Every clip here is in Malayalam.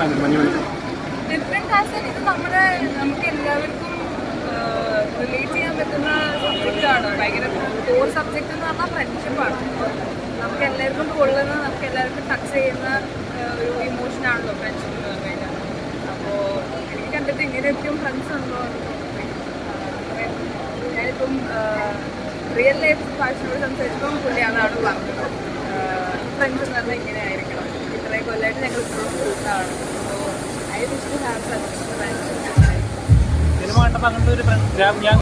പറ്റും മഞ്ഞുമണി ഡിഫറെന്റ് ആസ് ഇത് നമ്മുടെ നമുക്ക് എല്ലാവർക്കും റിലേറ്റ് ചെയ്യാൻ പറ്റുന്ന സബ്ജക്റ്റ് ആണ്. ഭയങ്കര കോർ സബ്ജക്റ്റ് എന്ന് പറഞ്ഞാൽ ഫ്രണ്ട്ഷിപ്പാണ് നമുക്ക് എല്ലാവർക്കും കൊള്ളുന്ന നമുക്ക് എല്ലാവർക്കും ടച്ച് ചെയ്യുന്ന ഒരു ഇമോഷൻ ആണല്ലോ ഫ്രണ്ട്ഷിപ്പ് എന്ന് പറഞ്ഞു കഴിഞ്ഞാൽ അപ്പോൾ എനിക്ക് കണ്ടിട്ട് ഇങ്ങനെയൊക്കെയും ഫ്രണ്ട്സ് ഉണ്ടോ. ഞാനിപ്പം റിയൽ ലൈഫ് ഭാഷയോട് സംസാരിച്ചപ്പോൾ പുള്ളി അതാണ് പറഞ്ഞത് ഫ്രണ്ട്സ് എന്ന് പറഞ്ഞാൽ ഇങ്ങനെ ആയിരിക്കണം ഞങ്ങൾ ഇപ്പോഴും I wish to have such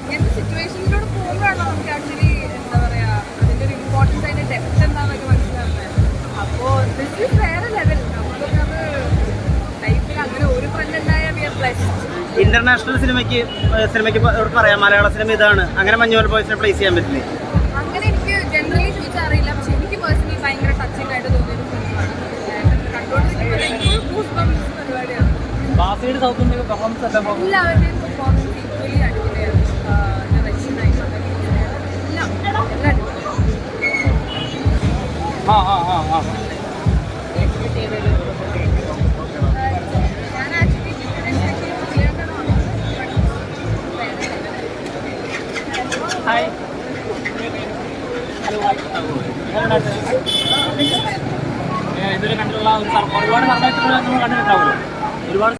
ഇങ്ങനത്തെ സിറ്റുവേഷനിലൂടെ പോകുമ്പോഴാണ് നമുക്ക് ആക്ച്വലി എന്താ പറയാ അതിന്റെ ഒരു ഇമ്പോർട്ടൻസ് അതിന്റെ ഡെപ്ത് എന്താണെന്നൊക്കെ മനസ്സിലാവുന്നത്. അപ്പോ ദിസ് ഈസ് വേറെ ലെവൽ നമുക്കൊക്കെ അത് ലൈഫിൽ അങ്ങനെ ഒരു ഫ്രണ്ട് ഉണ്ടായാൽ വി ആർ ബ്ലെസ്ഡ് ഇന്റർനാഷണൽ സിനിമയ്ക്ക് സിനിമയ്ക്ക് പറയാം? മലയാള സിനിമ ഇതാണ്. അങ്ങനെ മഞ്ഞുമൽ ബോയ്സിനെ പ്ലേസ് ചെയ്യാൻ പറ്റില്ലേ? ബാസിയുടെ സൗത്ത് ഇന്ത്യൻ പെർഫോമൻസ് എല്ലാവരുടെയും പെർഫോമൻസ് ഈക്വലി അടിപൊളിയായിരുന്നു ഡയറക്ഷൻ ആയിക്കോട്ടെ എല്ലാം എല്ലാം ആ ആ ആ ആ. ഹായ് ഹലോ ഇതുവരെ കണ്ടിട്ടുള്ള ഒരു ഒരുപാട് സർവൈറ്റുകൾ നമ്മൾ കണ്ടിട്ടുണ്ടാവുമല്ലോ. ഒരുപാട്